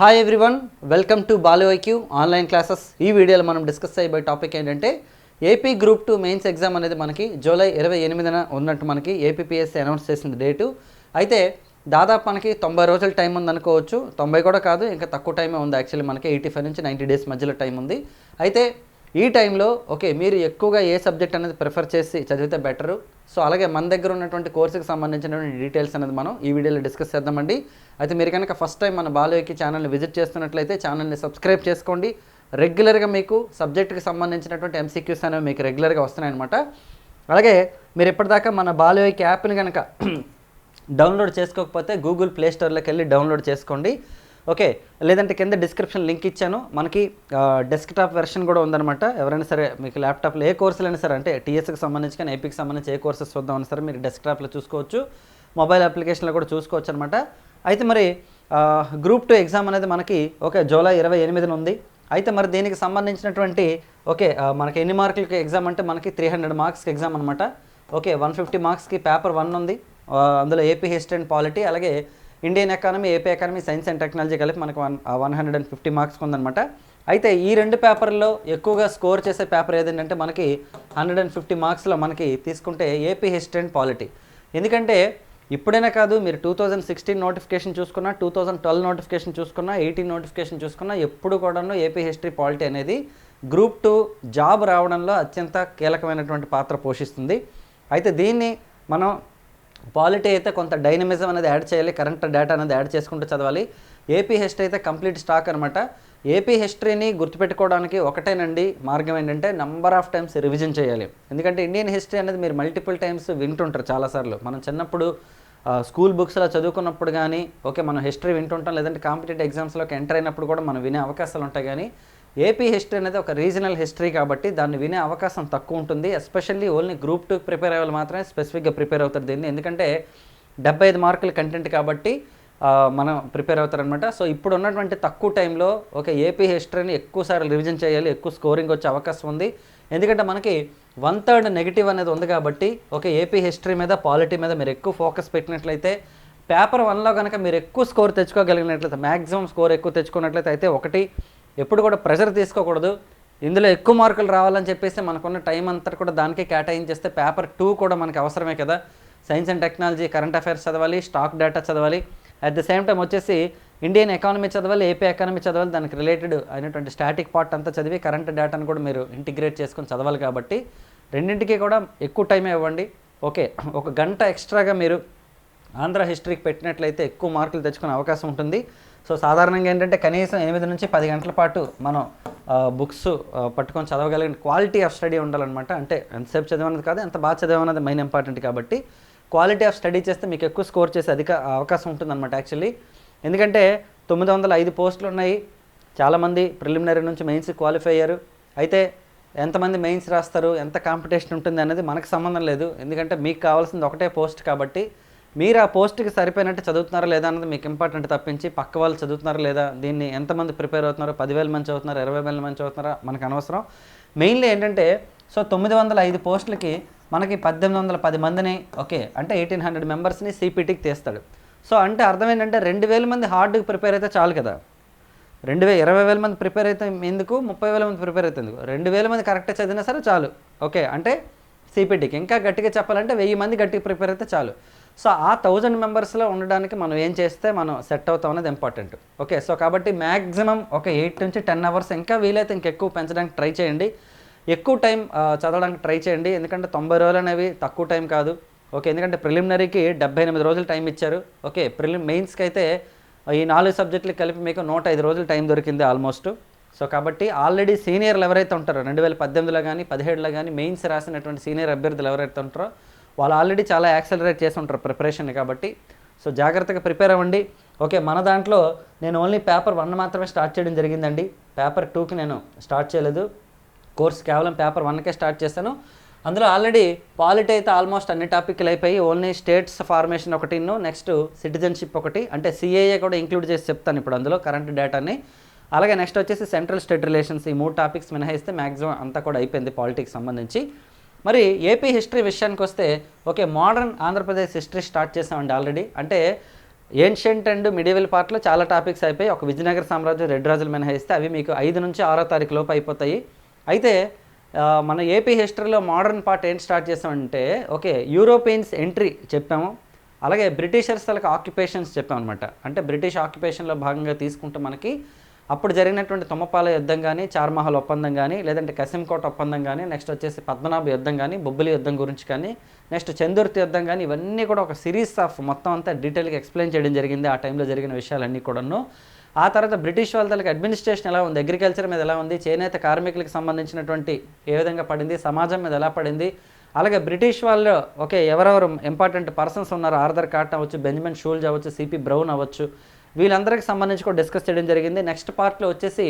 Hi everyone welcome to బాలీవైక్యూ online classes ఈ వీడియోలో మనం డిస్కస్ చేయబోయే టాపిక్ ఏంటంటే AP group two mains exam అనేది మనకి జూలై ఇరవై ఎనిమిదిన ఉన్నట్టు మనకి ఏపీపీఎస్సీ అనౌన్స్ చేసిన డేటు అయితే దాదాపు మనకి తొంభై రోజుల టైం ఉంది అనుకోవచ్చు తొంభై కూడా కాదు ఇంకా తక్కువ టైమే ఉంది యాక్చువల్లీ మనకి ఎయిటీ ఫైవ్ నుంచి నైంటీ డేస్ మధ్యలో టైం ఉంది అయితే ఈ టైంలో ఓకే మీరు ఎక్కువగా ఏ సబ్జెక్ట్ అనేది ప్రిఫర్ చేసి చదివితే బెటరు సో అలాగే మన దగ్గర ఉన్నటువంటి కోర్సుకి సంబంధించినటువంటి డీటెయిల్స్ అనేది మనం ఈ వీడియోలో డిస్కస్ చేద్దామండి అయితే మీరు కనుక ఫస్ట్ టైం మన బాలయోకి ఛానల్ని విజిట్ చేస్తున్నట్లయితే ఛానల్ని సబ్స్క్రైబ్ చేసుకోండి రెగ్యులర్గా మీకు సబ్జెక్ట్కి సంబంధించినటువంటి ఎంసీక్యూస్ అనేవి మీకు రెగ్యులర్గా వస్తున్నాయన్నమాట అలాగే మీరు ఇప్పటిదాకా మన బాలయోకి యాప్ని కనుక డౌన్లోడ్ చేసుకోకపోతే గూగుల్ ప్లే స్టోర్లోకి వెళ్ళి డౌన్లోడ్ చేసుకోండి ఓకే లేదంటే కింద డిస్క్రిప్షన్ లింక్ ఇచ్చాను మనకి డెస్క్టాప్ వెర్షన్ కూడా ఉందనమాట ఎవరైనా సరే మీకు ల్యాప్టాప్లో ఏ కోర్సులు అయినా సరే అంటే టీఎస్కి సంబంధించి కానీ ఏపీకి సంబంధించి ఏ కోర్సెస్ చూద్దామని సరే మీరు డెస్క్టాప్లో చూసుకోవచ్చు మొబైల్ అప్లికేషన్లో కూడా చూసుకోవచ్చు అనమాట అయితే మరి గ్రూప్ టూ ఎగ్జామ్ అనేది మనకి ఓకే జూలై ఇరవై ఎనిమిదిన ఉంది అయితే మరి దీనికి సంబంధించినటువంటి ఓకే మనకి ఎన్ని మార్కులకి ఎగ్జామ్ అంటే మనకి త్రీ హండ్రెడ్ మార్క్స్కి ఎగ్జామ్ అనమాట ఓకే వన్ ఫిఫ్టీ మార్క్స్కి పేపర్ వన్ ఉంది అందులో ఏపీ హిస్టరీ అండ్ పాలిటీ అలాగే Indian economy AP economy science and technology కలిపి మనకు one one hundred and fifty marks ఉందన్నమాట అయితే ఈ రెండు పేపర్లో ఎక్కువగా స్కోర్ చేసే పేపర్ ఏదంటే మనకి హండ్రెడ్ అండ్ ఫిఫ్టీ మార్క్స్లో మనకి తీసుకుంటే ఏపీ హిస్టరీ అండ్ పాలిటీ ఎందుకంటే ఇప్పుడైనా కాదు మీరు టూ థౌజండ్ సిక్స్టీన్ నోటిఫికేషన్ చూసుకున్నా టూ థౌజండ్ ట్వెల్వ్ నోటిఫికేషన్ చూసుకున్నా ఎయిటీన్ నోటిఫికేషన్ చూసుకున్నా ఎప్పుడు కూడాను ఏపీ హిస్టరీ పాలిటీ అనేది గ్రూప్ టూ జాబ్ రావడంలో అత్యంత కీలకమైనటువంటి పాత్ర పోషిస్తుంది అయితే దీన్ని మనం పాలిటీ అయితే కొంత డైనమిజం అనేది యాడ్ చేయాలి కరెంట్ డేటా అనేది యాడ్ చేసుకుంటూ చదవాలి ఏపీ హిస్టరీ అయితే కంప్లీట్ స్టాక్ అనమాట ఏపీ హిస్టరీని గుర్తుపెట్టుకోవడానికి ఒకటేనండి మార్గం ఏంటంటే నంబర్ ఆఫ్ టైమ్స్ రివిజన్ చేయాలి ఎందుకంటే ఇండియన్ హిస్టరీ అనేది మీరు మల్టిపుల్ టైమ్స్ వింటుంటారు చాలాసార్లు మనం చిన్నప్పుడు స్కూల్ బుక్స్లో చదువుకున్నప్పుడు కానీ ఓకే మనం హిస్టరీ వింటుంటాం లేదంటే కాంపిటేటివ్ ఎగ్జామ్స్లోకి ఎంటర్ అయినప్పుడు కూడా మనం వినే అవకాశాలు ఉంటాయి కానీ ఏపీ హిస్టరీ అనేది ఒక రీజనల్ హిస్టరీ కాబట్టి దాన్ని వినే అవకాశం తక్కువ ఉంటుంది ఎస్పెషల్లీ ఓన్లీ గ్రూప్ టూకి ప్రిపేర్ అయ్యే మాత్రమే స్పెసిఫిక్గా ప్రిపేర్ అవుతారు దీన్ని ఎందుకంటే డెబ్బై ఐదు మార్కుల కంటెంట్ కాబట్టి మనం ప్రిపేర్ అవుతారనమాట సో ఇప్పుడు ఉన్నటువంటి తక్కువ టైంలో ఒక ఏపీ హిస్టరీని ఎక్కువసారి రివిజన్ చేయాలి ఎక్కువ స్కోరింగ్ వచ్చే అవకాశం ఉంది ఎందుకంటే మనకి వన్ థర్డ్ నెగిటివ్ అనేది ఉంది కాబట్టి ఒక ఏపీ హిస్టరీ మీద పాలిటీ మీద మీరు ఎక్కువ ఫోకస్ పెట్టినట్లయితే పేపర్ వన్లో కనుక మీరు ఎక్కువ స్కోర్ తెచ్చుకోగలిగినట్లయితే మ్యాక్సిమం స్కోర్ ఎక్కువ తెచ్చుకున్నట్లయితే అయితే ఒకటి ఎప్పుడు కూడా ప్రెషర్ తీసుకోకూడదు ఇందులో ఎక్కువ మార్కులు రావాలని చెప్పేసి మనకున్న టైం అంతా కూడా దానికే కేటాయించేస్తే పేపర్ టూ కూడా మనకి అవసరమే కదా science and technology current affairs చదవాలి స్టాక్ డేటా చదవాలి అట్ ద సేమ్ టైం వచ్చేసి ఇండియన్ ఎకానమీ చదవాలి ఏపీ ఎకానమీ చదవాలి దానికి రిలేటెడ్ అయినటువంటి స్టాటిక్ పార్ట్ అంతా చదివి కరెంట్ డేటాను కూడా మీరు ఇంటిగ్రేట్ చేసుకొని చదవాలి కాబట్టి రెండింటికి కూడా ఎక్కువ టైం ఇవ్వండి ఓకే ఒక గంట ఎక్స్ట్రాగా మీరు ఆంధ్ర హిస్టరీకి పెట్టినట్లయితే ఎక్కువ మార్కులు తెచ్చుకునే అవకాశం ఉంటుంది సో సాధారణంగా ఏంటంటే కనీసం ఎనిమిది నుంచి పది గంటల పాటు మనం బుక్స్ పట్టుకొని చదవగలిగిన క్వాలిటీ ఆఫ్ స్టడీ ఉండాలన్నమాట అంటే ఎంతసేపు చదివన్నది కాదు ఎంత బాగా చదివన్నది మెయిన్ ఇంపార్టెంట్ కాబట్టి క్వాలిటీ ఆఫ్ స్టడీ చేస్తే మీకు ఎక్కువ స్కోర్ చేసే అధిక అవకాశం ఉంటుందన్నమాట యాక్చువల్లీ ఎందుకంటే తొమ్మిది వందల ఐదు పోస్టులు ఉన్నాయి చాలామంది ప్రిలిమినరీ నుంచి మెయిన్స్ క్వాలిఫై అయ్యారు అయితే ఎంతమంది మెయిన్స్ రాస్తారు ఎంత కాంపిటీషన్ ఉంటుంది అనేది మనకు సంబంధం లేదు ఎందుకంటే మీకు కావాల్సింది ఒకటే పోస్ట్ కాబట్టి మీరు ఆ పోస్ట్కి సరిపోయినట్టు చదువుతున్నారా లేదా అన్నది మీకు ఇంపార్టెంట్ తప్పించి పక్క వాళ్ళు చదువుతున్నారా లేదా దీన్ని ఎంతమంది ప్రిపేర్ అవుతున్నారో పదివేల మంది చదువుతున్నారా ఇరవై వేల మంది చదువుతున్నారా మనకు అనవసరం మెయిన్లీ ఏంటంటే సో తొమ్మిది వందల ఐదు పోస్టులకి మనకి పద్దెనిమిది వందల పది మందిని ఓకే అంటే ఎయిటీన్ హండ్రెడ్ మెంబర్స్ని సిపిటీకి తీస్తాడు సో అంటే అర్థం ఏంటంటే రెండు వేల మంది హార్డ్కి ప్రిపేర్ అయితే చాలు కదా రెండు వేల ఇరవై వేల మంది ప్రిపేర్ అయితే ఎందుకు ముప్పై వేల మంది ప్రిపేర్ అయితే ఎందుకు రెండు వేల మంది కరెక్ట్గా చదివినా సరే చాలు ఓకే అంటే సిపిటీకి ఇంకా గట్టిగా చెప్పాలంటే వెయ్యి మంది గట్టిగా ప్రిపేర్ అయితే చాలు సో ఆ థౌజండ్ మెంబర్స్లో ఉండడానికి మనం ఏం చేస్తే మనం సెట్ అవుతాం అనేది ఇంపార్టెంట్ ఓకే సో కాబట్టి మ్యాక్సిమం ఒక ఎయిట్ నుంచి టెన్ అవర్స్ ఇంకా వీలైతే ఇంకెక్కువ పెంచడానికి ట్రై చేయండి ఎక్కువ టైం చదవడానికి ట్రై చేయండి ఎందుకంటే తొంభై రోజులు అనేవి తక్కువ టైం కాదు ఓకే ఎందుకంటే ప్రిలిమినరీకి డెబ్బై ఎనిమిది రోజులు టైం ఇచ్చారు ఓకే ప్రిలిమ్ మెయిన్స్కి అయితే ఈ నాలుగు సబ్జెక్టులు కలిపి మీకు నూట ఐదు రోజులు టైం దొరికింది ఆల్మోస్ట్ సో కాబట్టి ఆల్రెడీ సీనియర్లు ఎవరైతే ఉంటారో రెండు వేల పద్దెనిమిదిలో కానీ పదిహేడులో కానీ మెయిన్స్ రాసినటువంటి సీనియర్ అభ్యర్థులు ఎవరైతే ఉంటారో వాళ్ళు ఆల్రెడీ చాలా యాక్సలరేట్ చేసి ఉంటారు ప్రిపరేషన్ కాబట్టి సో జాగ్రత్తగా ప్రిపేర్ అవ్వండి ఓకే మన దాంట్లో నేను ఓన్లీ పేపర్ వన్ మాత్రమే స్టార్ట్ చేయడం జరిగిందండి పేపర్ టూకి నేను స్టార్ట్ చేయలేదు కోర్స్ కేవలం పేపర్ వన్కే స్టార్ట్ చేశాను అందులో ఆల్రెడీ పాలిటీ అయితే ఆల్మోస్ట్ అన్ని టాపిక్లు అయిపోయి ఓన్లీ స్టేట్స్ ఫార్మేషన్ ఒకటిను నెక్స్ట్ సిటిజన్షిప్ ఒకటి అంటే సిఏఏ కూడా ఇంక్లూడ్ చేసి చెప్తాను ఇప్పుడు అందులో కరెంట్ డేటాని అలాగే నెక్స్ట్ వచ్చేసి సెంట్రల్ స్టేట్ రిలేషన్స్ ఈ మూడు టాపిక్స్ మినహాయిస్తే మ్యాక్సిమం అంతా కూడా అయిపోయింది పాలిటిక్స్ సంబంధించి మరి ఏపీ హిస్టరీ విషయానికి వస్తే okay modern Andhra Pradesh history start చేసామండి ఆల్రెడీ అంటే ఏన్షియంట్ అండ్ మిడివల్ పార్ట్లో చాలా టాపిక్స్ అయిపోయి ఒక విజయనగర సామ్రాజ్యం రెడ్ రోజులు మినహాయిస్తే అవి మీకు ఐదు నుంచి ఆరో తారీఖు లోపు అయిపోతాయి అయితే మన ఏపీ హిస్టరీలో మోడర్న్ పార్ట్ ఏం స్టార్ట్ చేసామంటే ఓకే యూరోపియన్స్ ఎంట్రీ చెప్పాము అలాగే బ్రిటిషర్స్ తలకి ఆక్యుపేషన్స్ చెప్పామన్నమాట అంటే బ్రిటిష్ ఆక్యుపేషన్లో భాగంగా తీసుకుంటే మనకి అప్పుడు జరిగినటువంటి తుమ్మపాల యుద్ధం కానీ చార్మహల్ ఒప్పందం కానీ లేదంటే కసింకోట ఒప్పందం కానీ నెక్స్ట్ వచ్చేసి పద్మనాభ యుద్ధం కానీ బొబ్బిలి యుద్ధం గురించి కానీ నెక్స్ట్ చందుర్తి యుద్ధం కానీ ఇవన్నీ కూడా ఒక సిరీస్ ఆఫ్ మొత్తం అంతా డీటెయిల్గా ఎక్స్ప్లెయిన్ చేయడం జరిగింది ఆ టైంలో జరిగిన విషయాలన్నీ కూడాను ఆ తర్వాత బ్రిటిష్ వాళ్ళకి అడ్మినిస్ట్రేషన్ ఎలా ఉంది అగ్రికల్చర్ మీద ఎలా ఉంది చేనేత కార్మికులకు సంబంధించినటువంటి ఏ విధంగా పడింది సమాజం మీద ఎలా పడింది అలాగే బ్రిటిష్ వాళ్ళు ఓకే ఎవరెవరు ఇంపార్టెంట్ పర్సన్స్ ఉన్నారు ఆర్థర్ కార్ట్ అవ్వచ్చు బెంజమిన్ షూల్జ్ అవ్వచ్చు సిపి బ్రౌన్ అవ్వచ్చు వీళ్ళందరికీ సంబంధించి కూడా డిస్కస్ చేయడం జరిగింది నెక్స్ట్ పార్ట్లో వచ్చేసి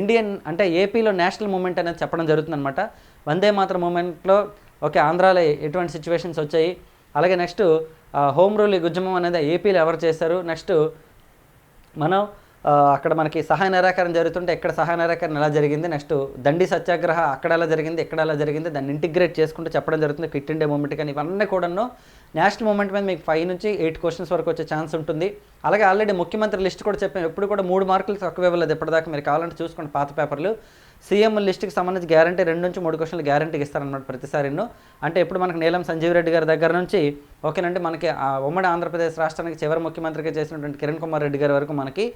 ఇండియన్ అంటే ఏపీలో నేషనల్ మూమెంట్ అనేది చెప్పడం జరుగుతుంది అనమాట వందే మాత్ర మూమెంట్లో ఓకే ఆంధ్రాలో ఎటువంటి సిచ్యువేషన్స్ వచ్చాయి అలాగే నెక్స్ట్ హోమ్ రూల్ గుజ్జమం అనేది ఏపీలో ఎవరు చేశారు నెక్స్ట్ మనం అక్కడ మనకి సహాయ నిరాకరణ జరుగుతుంటే ఎక్కడ సహాయ నిరాకరణ ఎలా జరిగింది నెక్స్ట్ దండి సత్యాగ్రహ అక్కడ ఎలా జరిగింది ఎక్కడ ఎలా జరిగింది దాన్ని ఇంటిగ్రేట్ చేసుకుంటూ చెప్పడం జరుగుతుంది క్విట్ ఇండియా మూమెంట్ కానీ ఇవన్నీ కూడా నేషనల్ మూమెంట్ మీద మీకు ఫైవ్ నుంచి ఎయిట్ క్వశ్చన్స్ వరకు వచ్చే ఛాన్స్ ఉంటుంది అలాగే ఆల్రెడీ ముఖ్యమంత్రి లిస్ట్ కూడా చెప్పాను ఎప్పుడు కూడా మూడు మార్కులు తక్కువ ఇవ్వలేదు ఇప్పటిదాకా మీరు కావాలంటే చూసుకోండి పాత పేపర్లు సీఎం లిస్ట్కి సంబంధించి గ్యారంటీ రెండు నుంచి మూడు క్వశ్చన్లు గ్యారంటీ ఇస్తారనమాట ప్రతిసారి అంటే ఇప్పుడు మనకు నీలం సంజీవ్ రెడ్డి గారి దగ్గర నుంచి ఓకేనండి మనకి ఉమ్మడి ఆంధ్రప్రదేశ్ రాష్ట్రానికి చివరి ముఖ్యమంత్రిగా చేసినటువంటి కిరణ్ కుమార్ రెడ్డి గారి వరకు మనకి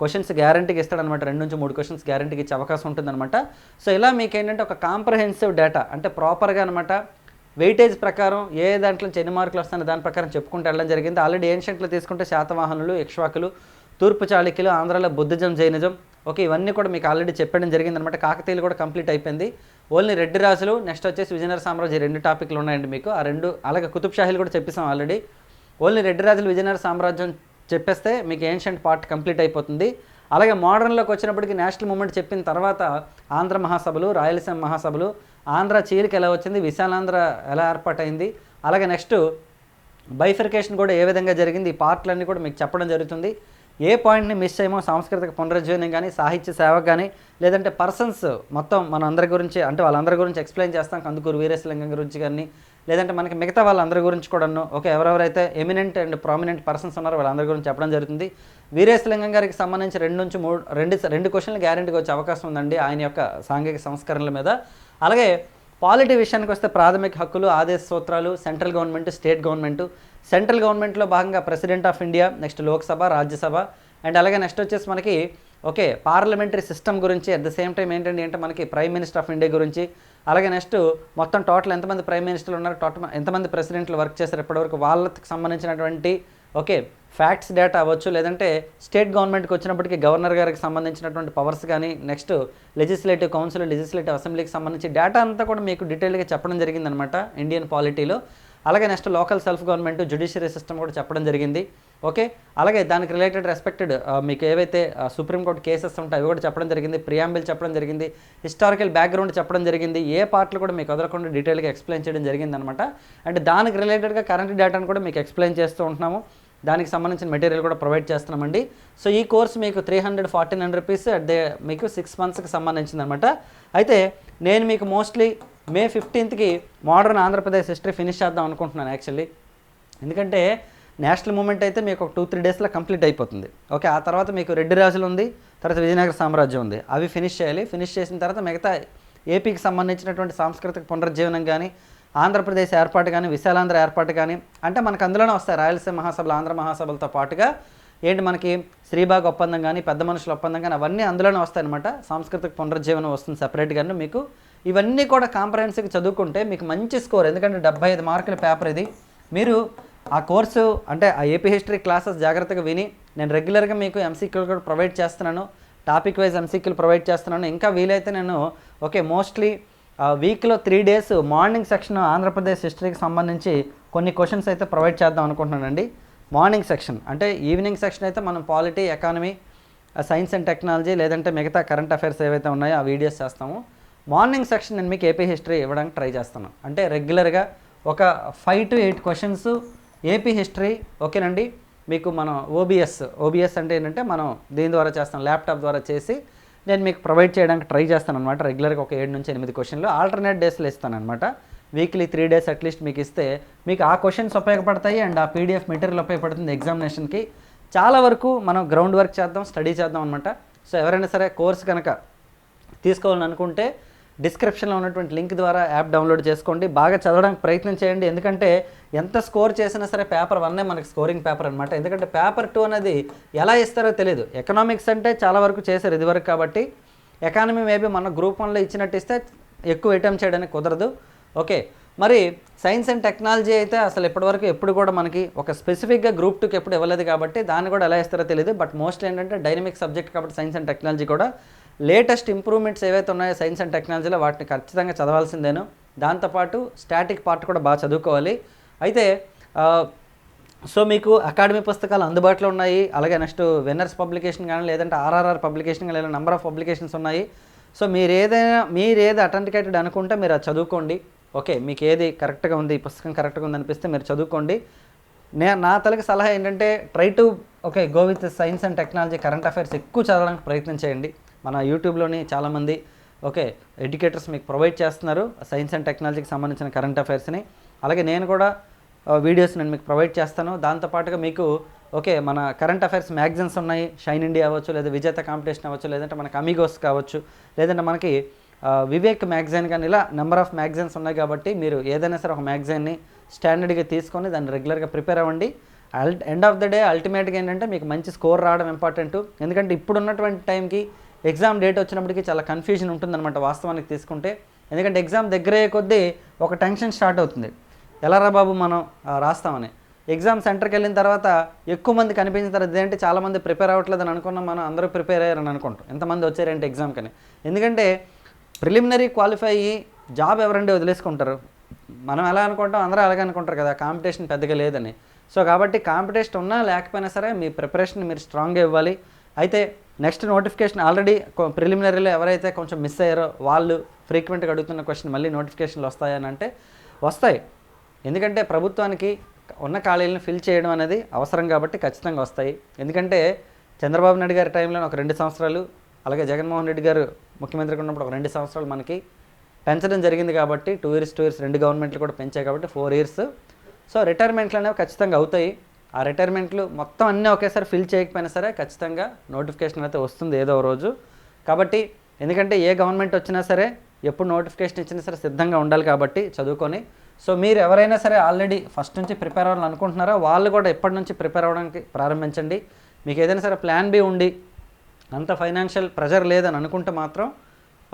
క్వశ్చన్స్ గ్యారంటీకి ఇస్తాడనమాట రెండు నుంచి మూడు క్వశ్చన్స్ గ్యారంటీకి ఇచ్చే అవకాశం ఉంటుందన్నమాట సో ఇలా మీకు ఏంటంటే ఒక కాంప్రహెన్సివ్ డేటా అంటే ప్రాపర్గా అనమాట వెయిటేజ్ ప్రకారం ఏ దాంట్లో ఎన్ని మార్కులు వస్తాయని దాని ప్రకారం చెప్పుకుంటూ వెళ్ళడం జరిగింది ఆల్రెడీ ఏన్షియంట్లో తీసుకుంటే శాతవాహనులు యక్ష్వాకులు తూర్పు చాళుక్యులు ఆంధ్రాలో బుద్ధిజం జైనిజం ఓకే ఇవన్నీ కూడా మీకు ఆల్రెడీ చెప్పడం జరిగింది అనమాట కాకతీయులు కూడా కంప్లీట్ అయిపోయింది ఓన్లీ రెడ్డి రాజులు నెక్స్ట్ వచ్చేసి విజయనగర సామ్రాజ్యం రెండు టాపిక్లు ఉన్నాయండి మీకు ఆ రెండు అలాగే కుతుబ్ కూడా చెప్పేసాం ఆల్రెడీ ఓన్లీ రెడ్డి రాజులు విజయనగర సామ్రాజ్యం చెప్పేస్తే మీకు ఏన్షియంట్ పార్ట్ కంప్లీట్ అయిపోతుంది అలాగే మోడర్న్లోకి వచ్చినప్పటికీ నేషనల్ మూమెంట్ చెప్పిన తర్వాత ఆంధ్ర మహాసభలు రాయలసీమ మహాసభలు ఆంధ్ర చీలిక ఎలా వచ్చింది విశాలాంధ్ర ఎలా ఏర్పాటైంది అలాగే నెక్స్ట్ బైఫర్కేషన్ కూడా ఏ విధంగా జరిగింది ఈ పార్ట్లన్నీ కూడా మీకు చెప్పడం జరుగుతుంది ఏ పాయింట్ని మిస్ చేయమో సాంస్కృతిక పునరుజ్జీవనం కానీ సాహిత్య సేవ కానీ లేదంటే పర్సన్స్ మొత్తం మన అందరి గురించి అంటే వాళ్ళందరి గురించి ఎక్స్ప్లెయిన్ చేస్తాం కందుకూరు వీరేశలింగం గురించి కానీ లేదంటే మనకి మిగతా వాళ్ళందరి గురించి కూడాను ఓకే ఎవరెవరైతే ఎమినెంట్ అండ్ ప్రామినెంట్ పర్సన్స్ ఉన్నారో వాళ్ళందరి గురించి చెప్పడం జరుగుతుంది వీరేశలింగం గారికి సంబంధించి రెండు నుంచి మూడు రెండు రెండు క్వశ్చన్లు గ్యారంటీగా వచ్చే అవకాశం ఉందండి ఆయన యొక్క సాంఘిక సంస్కరణల మీద అలాగే పాలిటీ విషయానికి వస్తే ప్రాథమిక హక్కులు ఆదేశ సూత్రాలు central government state government central గవర్నమెంట్లో భాగంగా President of India next Lok Sabha Rajya Sabha and అలాగే నెక్స్ట్ వచ్చేసి మనకి ఓకే పార్లమెంటరీ సిస్టమ్ గురించి అట్ ద సేమ్ టైం ఏంటంటే ఏంటో మనకి ప్రైమ్ మినిస్టర్ ఆఫ్ ఇండియా గురించి అలాగే నెక్స్ట్ మొత్తం టోటల్ ఎంతమంది ప్రైమ్ మినిస్టర్లు ఉన్నారు టోటల్ ఎంతమంది ప్రెసిడెంట్లు వర్క్ చేశారు ఇప్పటివరకు వాళ్ళకి సంబంధించినటువంటి ఓకే ఫ్యాక్ట్స్ డేటా అవ్వచ్చు లేదంటే స్టేట్ గవర్నమెంట్కి వచ్చినప్పటికీ గవర్నర్ గారికి సంబంధించినటువంటి పవర్స్ కానీ నెక్స్ట్ లెజిస్లేటివ్ కౌన్సిల్ లెజిస్లేటివ్ అసెంబ్లీకి సంబంధించి డేటా అంతా కూడా మీకు డీటెయిల్గా చెప్పడం జరిగిందనమాట ఇండియన్ పాలిటీలో అలాగే next local self government judiciary system కూడా చెప్పడం జరిగింది ఓకే అలాగే దానికి రిలేటెడ్ రెస్పెక్టెడ్ uh, మీకు ఏవైతే సుప్రీంకోర్టు కేసెస్ ఉంటాయి అవి కూడా చెప్పడం జరిగింది ప్రియాంబిల్ చెప్పడం జరిగింది హిస్టారికల్ బ్యాక్గ్రౌండ్ చెప్పడం జరిగింది ఏ పార్ట్లు కూడా మీకు వదలకుండా డీటెయిల్గా ఎక్స్ప్లెయిన్ చేయడం జరిగింది అనమాట అండ్ దానికి రిలేటెడ్గా కరెంట్ డేటాను కూడా మీకు ఎక్స్ప్లెయిన్ చేస్తూ ఉంటున్నాము దానికి సంబంధించిన మెటీరియల్ కూడా ప్రొవైడ్ చేస్తున్నామండి సో ఈ కోర్స్ మీకు three hundred forty nine rupees at the మీకు సిక్స్ మంత్స్కి సంబంధించింది అనమాట అయితే నేను మీకు మోస్ట్లీ మే ఫిఫ్టీన్త్కి మోడర్న్ ఆంధ్రప్రదేశ్ హిస్టరీ ఫినిష్ చేద్దాం అనుకుంటున్నాను యాక్చువల్లీ ఎందుకంటే నేషనల్ మూమెంట్ అయితే మీకు ఒక టూ త్రీ డేస్లో కంప్లీట్ అయిపోతుంది ఓకే ఆ తర్వాత మీకు రెడ్డి రాజులు ఉంది తర్వాత విజయనగర సామ్రాజ్యం ఉంది అవి ఫినిష్ చేయాలి ఫినిష్ చేసిన తర్వాత మిగతా ఏపీకి సంబంధించినటువంటి సాంస్కృతిక పునరుజ్జీవనం కానీ ఆంధ్రప్రదేశ్ ఏర్పాటు కానీ విశాలాంధ్ర ఏర్పాటు కానీ అంటే మనకు అందులోనే వస్తాయి రాయలసీమ మహాసభలు ఆంధ్ర మహాసభలతో పాటుగా ఏంటి మనకి శ్రీబాగ్ ఒప్పందం కానీ పెద్ద మనుషుల ఒప్పందం కానీ అవన్నీ అందులోనే వస్తాయన్నమాట సాంస్కృతిక పునరుజ్జీవనం వస్తుంది సపరేట్గాను మీకు ఇవన్నీ కూడా కాంప్రహెన్సివ్గా చదువుకుంటే మీకు మంచి స్కోర్ ఎందుకంటే డెబ్బై ఐదు మార్కుల పేపర్ ఇది మీరు ఆ కోర్సు అంటే ఆ ఏపీ హిస్టరీ క్లాసెస్ జాగ్రత్తగా విని నేను రెగ్యులర్గా మీకు ఎంసీక్యూలు కూడా ప్రొవైడ్ చేస్తున్నాను టాపిక్ వైజ్ ఎంసీక్యూలు ప్రొవైడ్ చేస్తున్నాను ఇంకా వీలైతే నేను ఓకే మోస్ట్లీ వీక్లో three days morning section Andhra Pradesh హిస్టరీకి సంబంధించి కొన్ని క్వశ్చన్స్ అయితే ప్రొవైడ్ చేద్దాం అనుకుంటున్నానండి మార్నింగ్ సెక్షన్ అంటే ఈవినింగ్ సెక్షన్ అయితే మనం polity economy science and technology లేదంటే మిగతా కరెంట్ అఫైర్స్ ఏవైతే ఉన్నాయో ఆ వీడియోస్ చేస్తాము మార్నింగ్ సెక్షన్ నేను మీకు ఏపీ హిస్టరీ ఇవ్వడానికి ట్రై చేస్తాను అంటే రెగ్యులర్గా ఒక five to eight questions AP history ఓకేనండి మీకు మనం ఓబిఎస్ ఓబిఎస్ అంటే ఏంటంటే మనం దీని ద్వారా చేస్తాం ల్యాప్టాప్ ద్వారా చేసి నేను మీకు ప్రొవైడ్ చేయడానికి ట్రై చేస్తాను అనమాట రెగ్యులర్గా ఒక ఏడు నుంచి ఎనిమిది క్వశ్చన్లు ఆల్టర్నేట్ డేస్లో ఇస్తాను అనమాట వీక్లీ త్రీ డేస్ అట్లీస్ట్ మీకు ఇస్తే మీకు ఆ క్వశ్చన్స్ ఉపయోగపడతాయి అండ్ ఆ పీడిఎఫ్ మెటీరియల్ ఉపయోగపడుతుంది ఎగ్జామినేషన్కి చాలా వరకు మనం గ్రౌండ్ వర్క్ చేద్దాం స్టడీ చేద్దాం అనమాట సో ఎవరైనా సరే కోర్స్ కనుక తీసుకోవాలని అనుకుంటే డిస్క్రిప్షన్లో ఉన్నటువంటి లింక్ ద్వారా యాప్ డౌన్లోడ్ చేసుకోండి బాగా చదవడానికి ప్రయత్నం చేయండి ఎందుకంటే ఎంత స్కోర్ చేసినా సరే పేపర్ వన్నే మనకి స్కోరింగ్ పేపర్ అనమాట ఎందుకంటే పేపర్ టూ అనేది ఎలా ఇస్తారో తెలియదు ఎకనామిక్స్ అంటే చాలా వరకు చేశారు ఇదివరకు కాబట్టి ఎకానమీ మేబీ మన గ్రూప్ వన్లో ఇచ్చినట్టు ఇస్తే ఎక్కువ అటెంప్ట్ చేయడానికి కుదరదు ఓకే మరి సైన్స్ అండ్ టెక్నాలజీ అయితే అసలు ఇప్పటివరకు ఎప్పుడు కూడా మనకి ఒక స్పెసిఫిక్గా గ్రూప్ టూకి ఎప్పుడు ఇవ్వలేదు కాబట్టి దాన్ని కూడా ఎలా ఇస్తారో తెలియదు బట్ మోస్ట్లీ ఏంటంటే డైనమిక్ సబ్జెక్ట్ కాబట్టి సైన్స్ అండ్ టెక్నాలజీ కూడా లేటెస్ట్ ఇంప్రూవ్మెంట్స్ ఏవైతే ఉన్నాయో సైన్స్ అండ్ టెక్నాలజీలో వాటిని ఖచ్చితంగా చదవాల్సిందేను దాంతోపాటు స్టాటిక్ పార్ట్ కూడా బాగా చదువుకోవాలి అయితే సో మీకు అకాడమీ పుస్తకాలు అందుబాటులో ఉన్నాయి అలాగే నెక్స్ట్ విన్నర్స్ పబ్లికేషన్ కానీ లేదంటే ఆర్ఆర్ఆర్ పబ్లికేషన్ కానీ లేదా నెంబర్ ఆఫ్ పబ్లికేషన్స్ ఉన్నాయి సో మీరు ఏదైనా మీరు ఏది అటెంటికేటెడ్ అనుకుంటే మీరు అది చదువుకోండి ఓకే మీకు ఏది కరెక్ట్గా ఉంది ఈ పుస్తకం కరెక్ట్గా ఉంది అనిపిస్తే మీరు చదువుకోండి నే నా తలకి సలహా ఏంటంటే try to okay go with science and technology current affairs ఎక్కువ చదవడానికి ప్రయత్నం చేయండి మన యూట్యూబ్లోని చాలామంది ఓకే ఎడ్యుకేటర్స్ మీకు ప్రొవైడ్ చేస్తున్నారు సైన్స్ అండ్ టెక్నాలజీకి సంబంధించిన కరెంట్ అఫైర్స్ని అలాగే నేను కూడా వీడియోస్ నేను మీకు ప్రొవైడ్ చేస్తాను దాంతోపాటుగా మీకు ఓకే మన కరెంట్ అఫైర్స్ మ్యాగజైన్స్ ఉన్నాయి షైన్ ఇండియా అవ్వచ్చు లేదా విజేత కాంపిటీషన్ అవ్వచ్చు లేదంటే మనకి అమీగోస్ కావచ్చు లేదంటే మనకి వివేక్ మ్యాగజైన్ కానీ ఇలా నెంబర్ ఆఫ్ మ్యాగజైన్స్ ఉన్నాయి కాబట్టి మీరు ఏదైనా సరే ఒక మ్యాగజైన్ని స్టాండర్డ్గా తీసుకొని దాన్ని రెగ్యులర్గా ప్రిపేర్ అవ్వండి at end of the day అల్టిమేట్గా ఏంటంటే మీకు మంచి స్కోర్ రావడం ఇంపార్టెంట్ ఎందుకంటే ఇప్పుడున్నటువంటి టైంకి ఎగ్జామ్ డేట్ వచ్చినప్పటికీ చాలా కన్ఫ్యూజన్ ఉంటుందన్నమాట వాస్తవానికి తీసుకుంటే ఎందుకంటే ఎగ్జామ్ దగ్గర అయ్యే కొద్దీ ఒక టెన్షన్ స్టార్ట్ అవుతుంది ఎలా రా బాబు మనం రాస్తామని ఎగ్జామ్ సెంటర్కి వెళ్ళిన తర్వాత ఎక్కువ మంది కనిపించిన తర్వాత ఏంటంటే చాలామంది ప్రిపేర్ అవ్వట్లేదు అని అనుకున్నాం మనం అందరూ ప్రిపేర్ అయ్యారని అనుకుంటాం ఎంతమంది వచ్చారంటే ఎగ్జామ్కని ఎందుకంటే ప్రిలిమినరీ క్వాలిఫై అయ్యి జాబ్ ఎవరండి వదిలేసుకుంటారు మనం ఎలా అనుకుంటాం అందరూ అలాగే అనుకుంటారు కదా కాంపిటీషన్ పెద్దగా లేదని సో కాబట్టి కాంపిటీషన్ ఉన్నా లేకపోయినా సరే మీ ప్రిపరేషన్ మీరు స్ట్రాంగ్గా ఇవ్వాలి అయితే నెక్స్ట్ నోటిఫికేషన్ ఆల్రెడీ ప్రిలిమినరీలో ఎవరైతే కొంచెం మిస్ అయ్యారో వాళ్ళు ఫ్రీక్వెంట్గా అడుగుతున్న క్వశ్చన్ మళ్ళీ నోటిఫికేషన్లు వస్తాయని అంటే వస్తాయి ఎందుకంటే ప్రభుత్వానికి ఉన్న ఖాళీలను ఫిల్ చేయడం అనేది అవసరం కాబట్టి ఖచ్చితంగా వస్తాయి ఎందుకంటే చంద్రబాబు నాయుడు గారి టైంలో ఒక రెండు సంవత్సరాలు అలాగే జగన్మోహన్ రెడ్డి గారు ముఖ్యమంత్రిగా ఉన్నప్పుడు ఒక రెండు సంవత్సరాలు మనకి పెంచడం జరిగింది కాబట్టి టూ ఇయర్స్ టూ ఇయర్స్ రెండు గవర్నమెంట్లు కూడా పెంచాయి కాబట్టి ఫోర్ ఇయర్స్ సో రిటైర్మెంట్లు అనేవి ఖచ్చితంగా అవుతాయి ఆ రిటైర్మెంట్లు మొత్తం అన్నీ ఒకేసారి ఫిల్ చేయకపోయినా సరే ఖచ్చితంగా నోటిఫికేషన్ అయితే వస్తుంది ఏదో రోజు కాబట్టి ఎందుకంటే ఏ గవర్నమెంట్ వచ్చినా సరే ఎప్పుడు నోటిఫికేషన్ ఇచ్చినా సరే సిద్ధంగా ఉండాలి కాబట్టి చదువుకొని సో మీరు ఎవరైనా సరే ఆల్రెడీ ఫస్ట్ నుంచి ప్రిపేర్ అవ్వాలనుకుంటున్నారో వాళ్ళు కూడా ఎప్పటి నుంచి ప్రిపేర్ అవ్వడానికి ప్రారంభించండి మీకు ఏదైనా సరే ప్లాన్ బి ఉండి అంత ఫైనాన్షియల్ ప్రెజర్ లేదని అనుకుంటే మాత్రం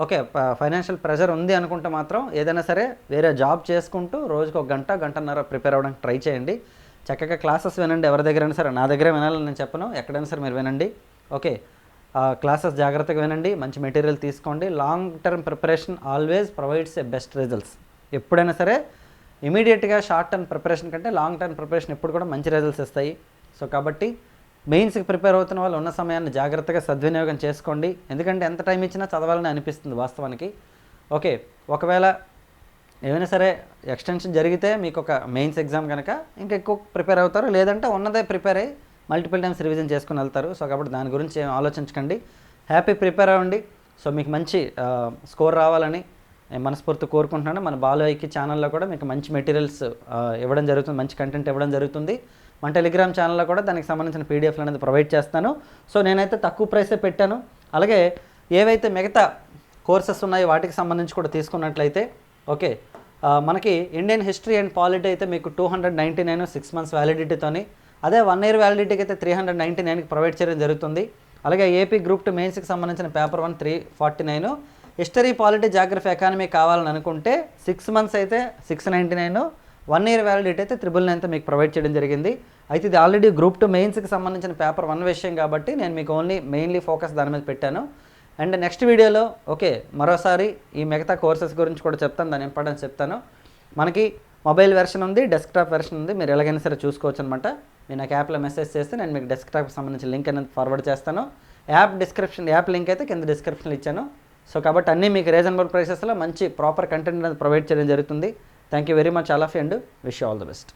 ఓకే ఫైనాన్షియల్ ప్రెజర్ ఉంది అనుకుంటే మాత్రం ఏదైనా సరే వేరే జాబ్ చేసుకుంటూ రోజుకు ఒక గంట గంటన్నర ప్రిపేర్ అవ్వడానికి ట్రై చేయండి చక్కగా క్లాసెస్ వినండి ఎవరి దగ్గరైనా సరే నా దగ్గర వినాలని నేను చెప్పను ఎక్కడైనా సరే మీరు వినండి ఓకే క్లాసెస్ జాగ్రత్తగా వినండి మంచి మెటీరియల్ తీసుకోండి long term preparation always provides a best results ఎప్పుడైనా సరే ఇమీడియట్గా షార్ట్ టర్మ్ ప్రిపరేషన్ కంటే లాంగ్ టర్మ్ ప్రిపరేషన్ ఎప్పుడు కూడా మంచి రిజల్ట్స్ ఇస్తాయి సో కాబట్టి మెయిన్స్కి ప్రిపేర్ అవుతున్న వాళ్ళు ఉన్న సమయాన్ని జాగ్రత్తగా సద్వినియోగం చేసుకోండి ఎందుకంటే ఎంత టైం ఇచ్చినా చదవాలని అనిపిస్తుంది వాస్తవానికి ఓకే ఒకవేళ ఏమైనా సరే ఎక్స్టెన్షన్ జరిగితే మీకు ఒక మెయిన్స్ ఎగ్జామ్ కనుక ఇంకా ఎక్కువ ప్రిపేర్ అవుతారు లేదంటే ఉన్నదే ప్రిపేర్ అయ్యి మల్టిపుల్ టైమ్స్ రివిజన్ చేసుకుని వెళ్తారు సో కాబట్టి దాని గురించి ఏం ఆలోచించకండి హ్యాపీ ప్రిపేర్ అవ్వండి సో మీకు మంచి స్కోర్ రావాలని నేను మనస్ఫూర్తి కోరుకుంటున్నాను మన బాలోయ్కి ఛానల్లో కూడా మీకు మంచి మెటీరియల్స్ ఇవ్వడం జరుగుతుంది మంచి కంటెంట్ ఇవ్వడం జరుగుతుంది మన టెలిగ్రామ్ ఛానల్లో కూడా దానికి సంబంధించిన పీడిఎఫ్లు అనేది ప్రొవైడ్ చేస్తాను సో నేనైతే తక్కువ ప్రైసే పెట్టాను అలాగే ఏవైతే మిగతా కోర్సెస్ ఉన్నాయో వాటికి సంబంధించి కూడా తీసుకున్నట్లయితే ఓకే మనకి ఇండియన్ హిస్టరీ అండ్ పాలిటీ అయితే మీకు two hundred ninety nine six months వ్యాలిడిటీతోని అదే వన్ ఇయర్ వ్యాలిడిటీకి అయితే త్రీ హండ్రెడ్ నైంటీ నైన్కి ప్రొవైడ్ చేయడం జరుగుతుంది అలాగే ఏపీ గ్రూప్ టు మెయిన్స్కి సంబంధించిన paper one three forty nine history polity geography economy కావాలని అనుకుంటే సిక్స్ మంత్స్ అయితే six ninety nine one year validity అయితే త్రిబుల్ నైన్తో మీకు ప్రొవైడ్ చేయడం జరిగింది అయితే ఇది ఆల్రెడీ గ్రూప్ టూ మెయిన్స్కి సంబంధించిన పేపర్ వన్ విషయం కాబట్టి నేను మీకు ఓన్లీ మెయిన్లీ ఫోకస్ దాని మీద పెట్టాను అండ్ నెక్స్ట్ వీడియోలో ఓకే మరోసారి ఈ మిగతా కోర్సెస్ గురించి కూడా చెప్తాను దాని ఇంపార్టెన్స్ చెప్తాను మనకి మొబైల్ వెర్షన్ ఉంది డెస్క్టాప్ వెర్షన్ ఉంది మీరు ఎలాగైనా సరే చూసుకోవచ్చు అనమాట నేను నాకు యాప్లో మెసేజ్ చేస్తే నేను మీకు డెస్క్టాప్కి సంబంధించిన లింక్ అనేది ఫార్వర్డ్ చేస్తాను యాప్ డిస్క్రిప్షన్ యాప్ లింక్ అయితే కింద డిస్క్రిప్షన్లో ఇచ్చాను సో కాబట్టి అన్నీ మీకు రీజనబుల్ ప్రైసెస్లో మంచి ప్రాపర్ కంటెంట్ అనేది ప్రొవైడ్ చేయడం జరుగుతుంది Thank you very much, Alafia, and wish you all the best.